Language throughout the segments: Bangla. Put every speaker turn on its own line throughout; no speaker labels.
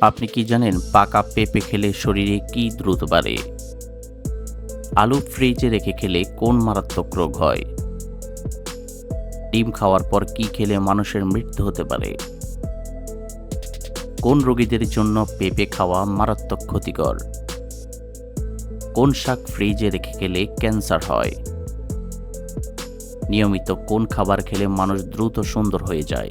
আপনি কি জানেন পাকা পেঁপে খেলে শরীরে কি দ্রুত বাড়ে? আলু ফ্রিজে রেখে খেলে কোন মারাত্মক রোগ হয়? ডিম খাওয়ার পর কি খেলে মানুষের মৃত্যু হতে পারে? কোন রোগীদের জন্য পেঁপে খাওয়া মারাত্মক ক্ষতিকর? কোন শাক ফ্রিজে রেখে খেলে ক্যান্সার হয়? নিয়মিত কোন খাবার খেলে মানুষ দ্রুত সুন্দর হয়ে যায়?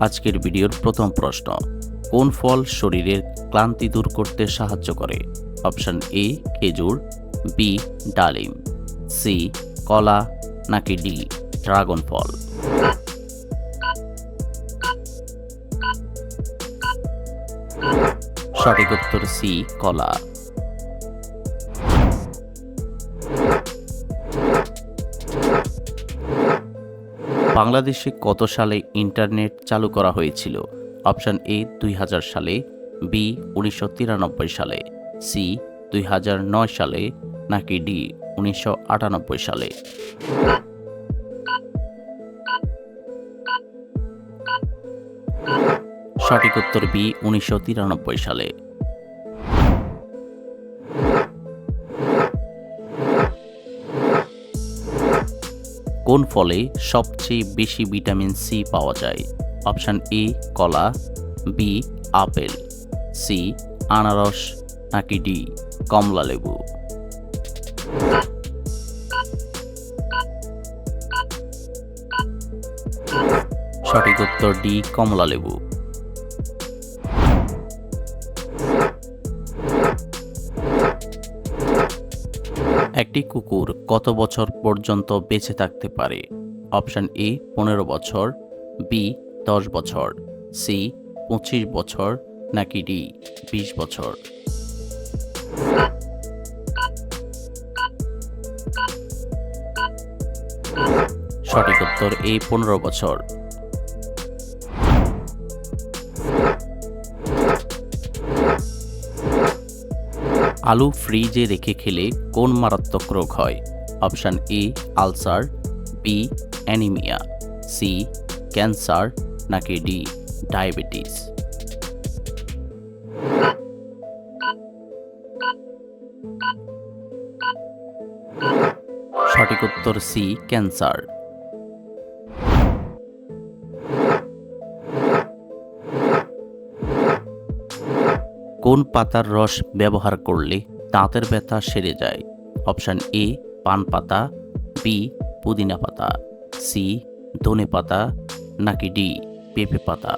আজকের ভিডিওর প্রথম প্রশ্ন, কোন ফল শরীরের ক্লান্তি দূর করতে সাহায্য করে? অপশন এ, খেজুর, বি, ডালিম, সি, কলা, নাকি ডি, ড্রাগন ফল? সঠিক উত্তর সি, কলা। বাংলাদেশে কত সালে ইন্টারনেট চালু করা হয়েছিল? অপশান এ, দুই হাজার সালে, বি, উনিশশো তিরানব্বই সালে, সি, দুই হাজার নয় সালে, নাকি ডি, উনিশশো আটানব্বই সালে? সঠিক উত্তর বি, উনিশশো তিরানব্বই সালে। কোন ফলে সবচেয়ে বেশি ভিটামিন সি পাওয়া যায়? অপশান এ কলা বি আপেল সি আনারস, নাকি ডি কমলা লেবু? সঠিক উত্তর ডি কমলা লেবু। একটি কুকুর কত বছর পর্যন্ত বেঁচে থাকতে পারে? অপশান এ, পনেরো বছর, বি, দশ বছর, সি, পঁচিশ বছর, নাকি ডি, বিশ বছর? সঠিক উত্তর এ, পনেরো বছর। আলু ফ্রিজে রেখে খেলে কোন মারাত্মক রোগ হয়? Option A, ulcer B anaemia C cancer, নাকি ডি ডায়াবেটিস। সঠিক উত্তর সি ক্যান্সার। কোন পাতার রস ব্যবহার করলে দাঁতের ব্যথা সেরে যায়? অপশান এ, পান পাতা বি পুদিনা পাতা সি ধনে পাতা, নাকি ডি পেঁপে পাতা।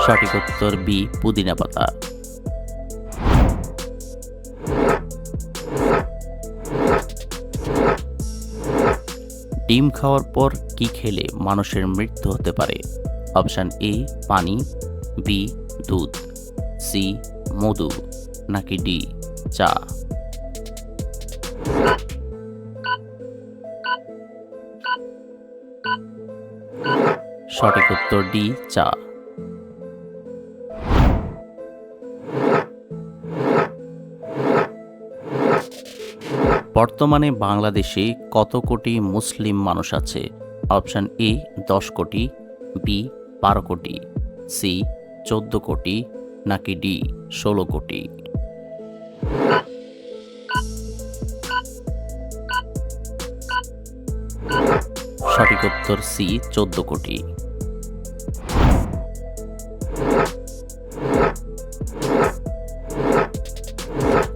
সঠিক উত্তর বি পুদিনা পাতা। ডিম খাওয়ার পর কি খেলে মানুষের মৃত্যু হতে পারে? অপশান এ, পানি, বি, দুধ, সি, মধু, নাকি ডি, চা? সঠিক উত্তর ডি, চা। বর্তমানে বাংলাদেশে কত কোটি মুসলিম মানুষ আছে? অপশান এ, দশ কোটি, বি, বারো কোটি, সি, চোদ্দ কোটি, নাকি ডি, ষোলো কোটি। সঠিক উত্তর সি, চোদ্দ কোটি।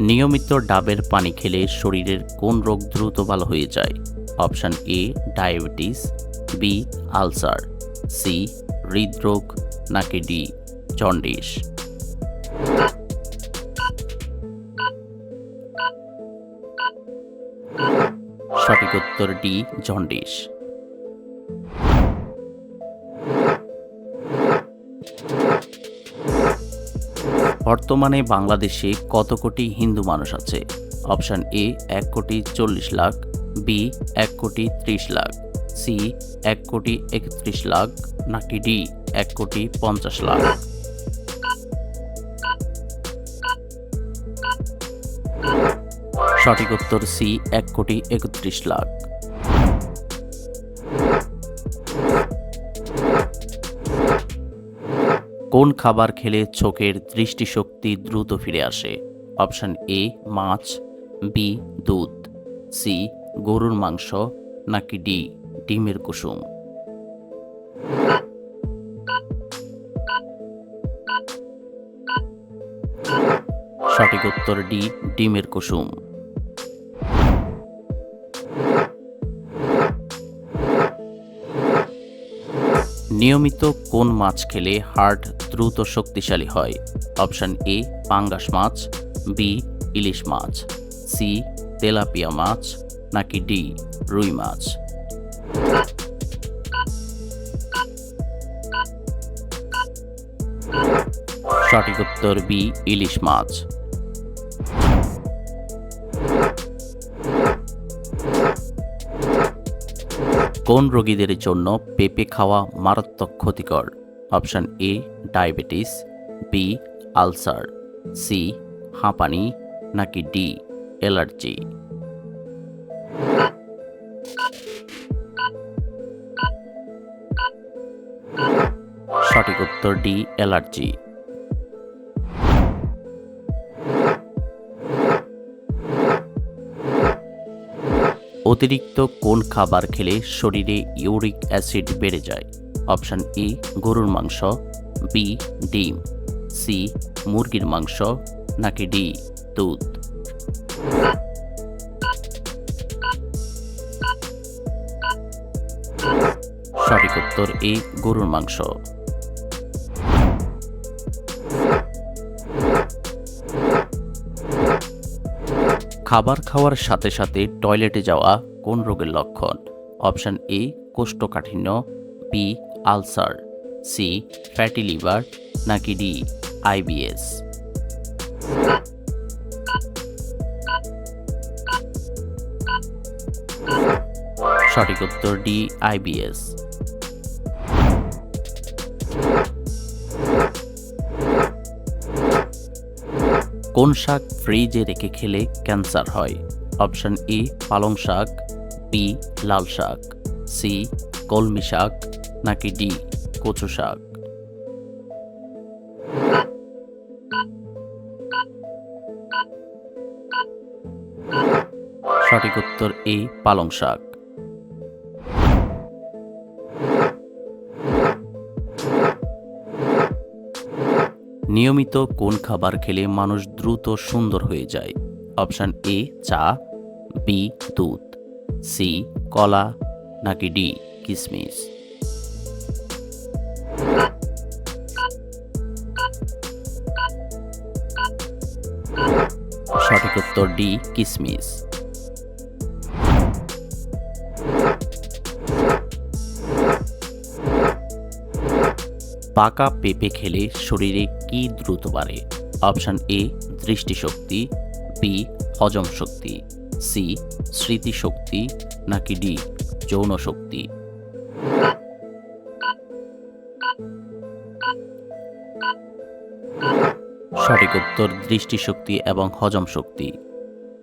নিয়মিত ডাবের পানি খেলে শরীরের কোন রোগ দ্রুত ভালো হয়ে যায়? Option A diabetes B ulcer C হৃদরোগ, নাকি ডি জন্ডিস। সঠিক উত্তর ডি জন্ডিস। বর্তমানে বাংলাদেশে কত কোটি হিন্দু মানুষ আছে? অপশান এ, এক কোটি চল্লিশ লাখ, বি, এক কোটি ত্রিশ লাখ, সি, এক কোটি একত্রিশ লাখ, নাকি ডি, এক কোটি পঞ্চাশ লাখ? সঠিক উত্তর সি, এক কোটি একত্রিশ লাখ। কোন খাবার খেলে চোখের দৃষ্টিশক্তি দ্রুত ফিরে আসে? অপশান এ, মাছ, বি, দুধ, সি, গরুর মাংস, নাকি ডি, ডিমের কুসুম? সঠিক উত্তর ডি, ডিমের কুসুম। নিয়মিত কোন মাছ খেলে হার্ট দ্রুত শক্তিশালী হয়। অপশান এ, পাঙ্গাস মাছ, বি, ইলিশ মাছ, সি, তেলাপিয়া মাছ, নাকি ডি, রুই মাছ। সঠিক উত্তর বি, ইলিশ মাছ। কোন রোগীদের জন্য পেঁপে খাওয়া মারাত্মক ক্ষতিকর? Option A, diabetes B ulcer C হাঁপানি, নাকি ডি অ্যালার্জি। সঠিক উত্তর ডি অ্যালার্জি। অতিরিক্ত কোন খাবার খেলে শরীরে ইউরিক অ্যাসিড বেড়ে যায়? অপশান এ গরুর মাংস বি ডিম সি মুরগির মাংস, নাকি ডি দুধ। সঠিক উত্তর এ গরুর মাংস। খাবার খাওয়ার সাথে সাথে টয়লেটে যাওয়া কোন রোগের লক্ষণ? অপশান এ কোষ্ঠকাঠিন্য B ulcer, C, fatty liver, নাকি ডি আইবিএস সঠিক উত্তর ডি আইবিএস কোন শাক ফ্রিজে রেখে খেলে ক্যান্সার হয়? অপশন এ, পালং শাক, বি, লাল শাক, সি, কলমি শাক নাকি ডি কচু শাক? সঠিক উত্তর এ, পালং শাক। নিয়মিত কোন খাবার খেলে মানুষ দ্রুত সুন্দর হয়ে যায়? অপশান এ, চা, বি, দুধ, সি, কলা, নাকি ডি, কিসমিস? সঠিক উত্তর ডি, কিসমিস। পাকা পেঁপে খেলে শরীরে কি দ্রুত বাড়ে? অপশান এ, দৃষ্টিশক্তি, বি, হজম শক্তি, সি, স্মৃতিশক্তি, নাকি ডি যৌন শক্তি সঠিক উত্তর, দৃষ্টিশক্তি এবং হজম শক্তি।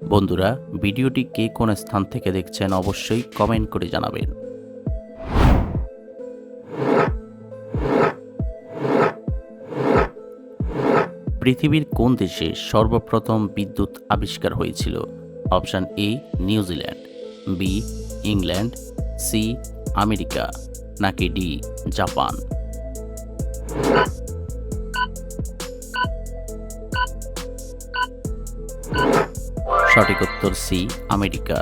বন্ধুরা, ভিডিওটি কে কোন স্থান থেকে দেখছেন অবশ্যই কমেন্ট করে জানাবেন। পৃথিবীর কোন দেশে সর্বপ্রথম বিদ্যুৎ আবিষ্কার হয়েছিল? Option A New Zealand B, England, C, America, নাকি ডি, জাপান? সঠিক উত্তর সি, আমেরিকা।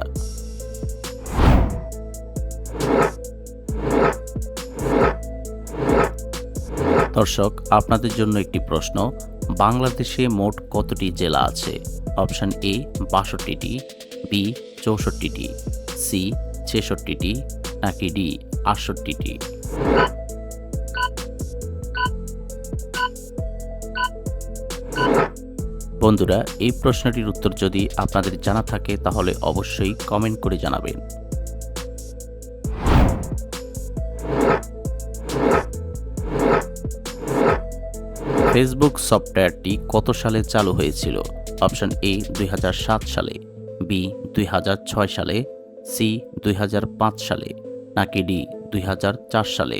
দর্শক, আপনাদের জন্য একটি প্রশ্ন। বাংলাদেশে মোট কতটি জেলা আছে? অপশান এ, বাষট্টিটি, বি, চৌষট্টিটি, সি, ছেষট্টিটি, নাকি ডি, আটষট্টিটি? বন্ধুরা, এই প্রশ্নটির উত্তর যদি আপনাদের জানা থাকে, তাহলে অবশ্যই কমেন্ট করে জানাবেন। ফেসবুক সফটওয়্যারটি কত সালে চালু হয়েছিল? অপশন এ দুই হাজার সাত সালে বি দুই হাজার ছয় সালে সি দুই হাজার পাঁচ সালে, নাকি ডি দুই হাজার চার সালে?